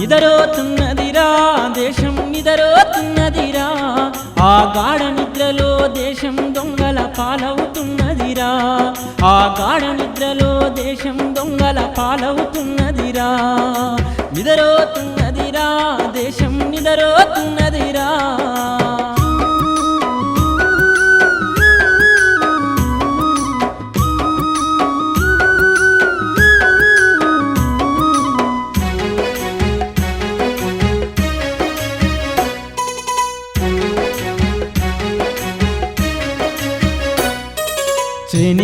నిదరోతున్నదిరా దేశం నిదరోతున్నదిరా. ఆ గాఢ నిద్రలో దేశం దొంగల పాలవుతున్నదిరా. ఆ గాఢ నిద్రలో దేశం దొంగల పాలవుతున్నదిరా. నిదరోతున్నదిరా దేశం నిదరోతున్నదిరా.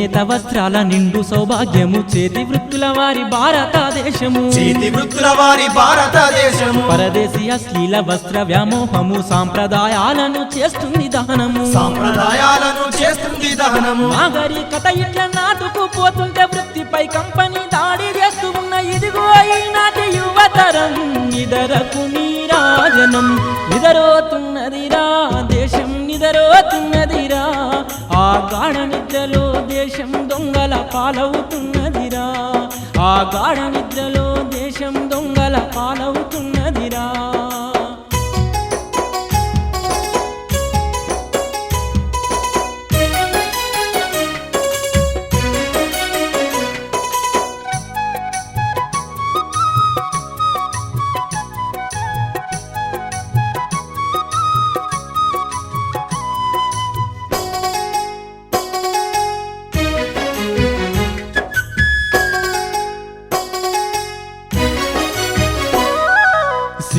చేనేత వస్త్రాల నిండు సౌభాగ్యము. చేతి వృత్తుల వారి భారతదేశము. చేతి వృత్తుల వారి భారతదేశము. పరదేశీ అశ్లీల వస్త్ర వ్యామోహము. సాంప్రదాయాలను చేస్తుంది దహనము. సాంప్రదాయాలను చేస్తుంది దహనము. నాగరికత ఇట్ల నాటుకుపోతుంటే వృత్తిపై కంపెనీ దాడి చేస్తూ ఉన్న ఇదిగో ఈనాటి యువతరం. నిదరకు నీరాజనం. నిదరోతున్నదిరా. దేశం నిదరోతున్నదిరా. ఆ గాఢ నిద్రలో పాలవుతున్నదిరా ఆ గాఢ నిద్రలో దేశం దొంగల పాలవుతున్నది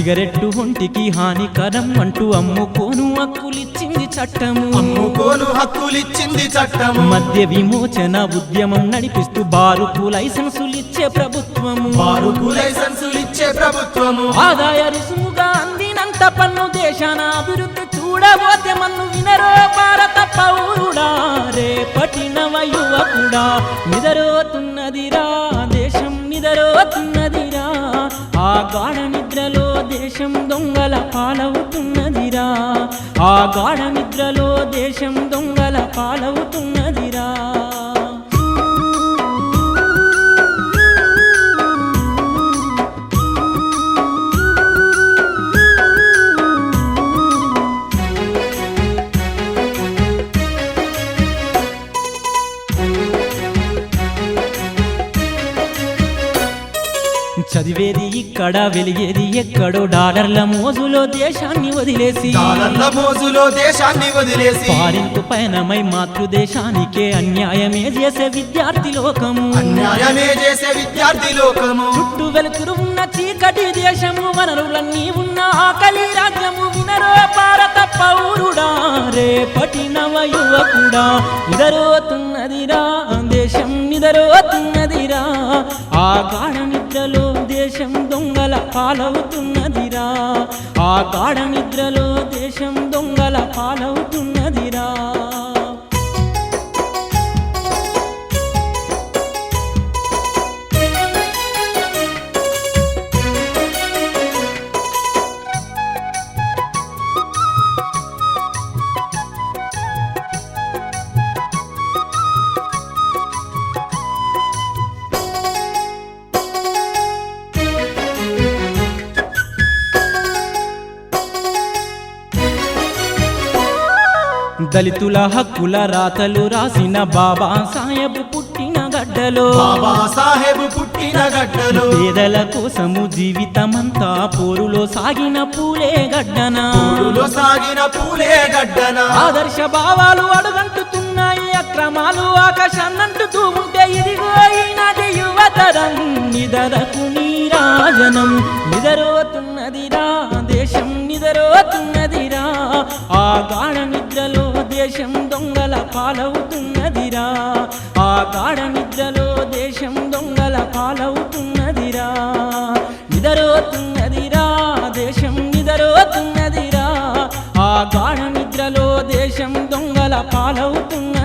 సిగరెట్టు ఒంటికి హానికరం అంటూ అమ్ముకోను హక్కులిచ్చింది చట్టము. అమ్ముకోను హక్కులిచ్చింది చట్టము. మద్య విమోచన ఉద్యమం నడిపిస్తూ బారుకు లైసెన్సులిచ్చే ప్రభుత్వము. వారుకు లైసెన్సులు ఇచ్చే ప్రభుత్వము. ఆదాయ రుసుముగా అందినంత పన్ను దేశాన అభివృద్ధి చూడబోతే మన్ను వినరో భారత పౌరుడా. రేపటి నవ యువకుడా నిదరోతున్నదిరా. దేశం నిదరోతున్నదిరా. ఆ గాఢ దేశం దొంగల పాలవుతున్నదిరా. ఆ గాఢ నిద్రలో దేశం దొంగల పాలవుతున్నదిరా. చదివేది ఇక్కడ వెలిగేది ఎక్కడో. డాలర్ల మోజులో దేశాన్ని వదిలేసి డాలర్ల మోజులో దేశాన్ని వదిలేసి పారింపు పయనమై మాతృదేశానికే అన్యాయమే చేసే విద్యార్థి లోకము. అన్యాయమే చేసే విద్యార్థి లోకము. చుట్టూ వెలుతురు ఉన్న చీకటి దేశము వనరులన్నీ ఉన్న ఆకలి రాజ్యము వినరో భారత పౌరుడా రేపటి నవ యువకుడా. నిదరోతున్నదిరా దేశం. నిదరోతున్నదిరా ఆ గాఢ నిద్రలో దేశం దొంగల పాలవుతున్నదిరా. ఆ గాఢ నిద్రలో దేశం దొంగల పాలవుతున్నదిరా. దళితుల హక్కుల రాతలు రాసిన బాబా సాహెబ్ పుట్టిన గడ్డలో. బాబా సాహెబ్ పుట్టిన గడ్డలు. పేదల కోసము జీవితమంతా పోరులో సాగిన పూలే గడ్డన. సాగిన పూలే గడ్డన. ఆదర్శ భావాలు అడుగంటుతున్నాయి అక్రమాలు ఆకాశాన్నంటుతూ ఉంటే ఇదిగో ఈనాటి యువతరం. నిదరకు నీరాజనం నిదరోతున్నదిరా. దేశం నిదరోతున్నదిరా. ఆ గాఢ నిద్రలో దేశం దొంగల పాలవుతున్నదిరా. ఆ గాఢ నిద్రలో దేశం దొంగల పాలవుతున్నదిరా. నిదరోతున్నదిరా దేశం నిదరోతున్నదిరా. ఆ గాఢ నిద్రలో దేశం దొంగల పాలవుతున్న